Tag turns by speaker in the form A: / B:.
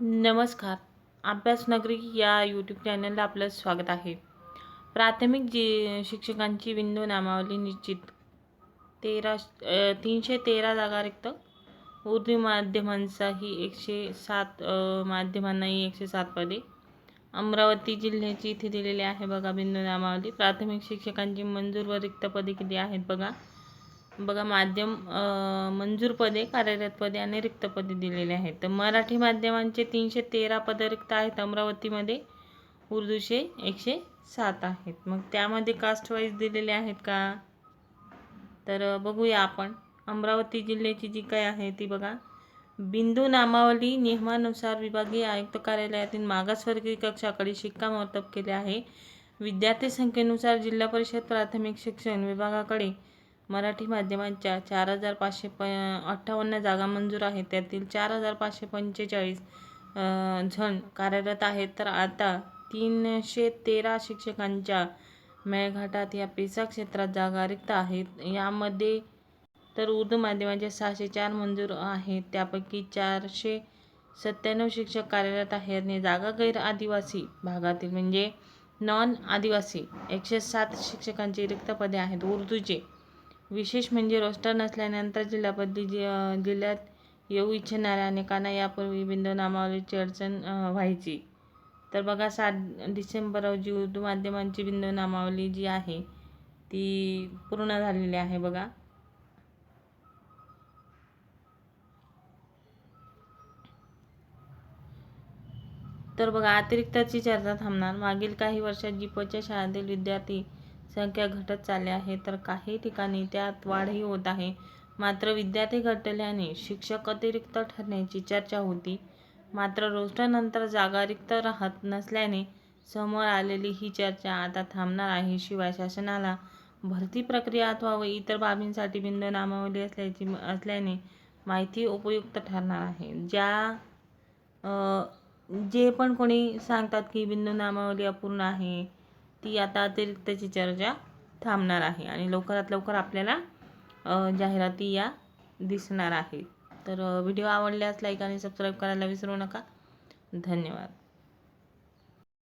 A: नमस्कार. अभ्यासनगरी या यूट्यूब चॅनलला आपलं स्वागत आहे. प्राथमिक जी शिक्षकांची बिंदू नामावली निश्चित. तेरा तीनशे तेरा जागा रिक्त. उर्दू माध्यमांचाही एकशे सात माध्यमांनाही एकशे सात पदे. अमरावती जिल्ह्याची इथे दिलेली आहे बघा बिंदू नामावली. प्राथमिक शिक्षकांची मंजूर व रिक्त पदे किती आहेत बघा. बघा माध्यम मंजूर पदे कार्यरत पदे आणि रिक्त पदे दिलेले आहेत. तर मराठी माध्यमांचे तीनशे तेरा पदं रिक्त आहेत. अमरावतीमध्ये उर्दूचे एकशे सात आहेत. मग त्यामध्ये कास्ट वाईज दिलेले आहेत का? तर बघूया आपण. अमरावती जिल्ह्याची जी काय आहे ती बघा. बिंदू नामावली नियमानुसार विभागीय आयुक्त कार्यालयातील मागासवर्गीय कक्षाकडे शिक्कामोर्तब केले आहे. विद्यार्थी संख्येनुसार जिल्हा परिषद प्राथमिक शिक्षण विभागाकडे मराठी माध्यमांच्या चार हजार पाचशे प अठ्ठावन्न जागा मंजूर आहेत. त्यातील चार हजार पाचशे पंचेचाळीस जण कार्यरत आहेत. तर आता तीनशे तेरा शिक्षकांच्या मेळघाटात या पेसा क्षेत्रात जागा रिक्त आहेत. यामध्ये तर उर्दू माध्यमाचे सहाशे चार मंजूर आहेत. त्यापैकी चारशे सत्त्याण्णव शिक्षक कार्यरत आहेत आणि जागा गैर आदिवासी भागातील म्हणजे नॉन आदिवासी एकशे सात शिक्षकांची रिक्त पदे आहेत. उर्दूचे विशेष म्हणजे रोस्टर नसल्यानंतर जिल्हा जि जिल्ह्यात येऊ इच्छिणाऱ्या अनेकांना यापूर्वी बिंदू नामावलीची अडचण व्हायची. तर बघा सात डिसेंबर रोजी उर्दू माध्यमांची बिंदू नामावली जी आहे ती पूर्ण झालेली आहे बघा. तर बघा अतिरिक्तची चर्चा थांबणार. मागील काही वर्षात जी पच्या शाळेतील विद्यार्थी संख्या घटत चालली आहे तर काही ठिकाणी त्यात वाढही होत आहे. मात्र विद्यार्थी घटल्याने शिक्षक अतिरिक्त ठरण्याची चर्चा होती. मात्र रोस्टरनंतर जागा रिक्त राहत नसल्याने समोर आलेली ही चर्चा आता थांबणार आहे. शिवाय शासनाला भरती प्रक्रिया अथवा व इतर बाबींसाठी बिंदू नामावली असल्याची असल्याने माहिती उपयुक्त ठरणार आहे. ज्या जे पण कोणी सांगतात की बिंदू नामावली अपूर्ण आहे ती आता अतिरिक्तची चर्चा थांबणार आहे. आणि लवकरात लवकर आपल्याला जाहिराती या दिसणार आहेत तर व्हिडिओ आवडल्यास लाईक आणि सबस्क्राईब करायला विसरू नका. धन्यवाद.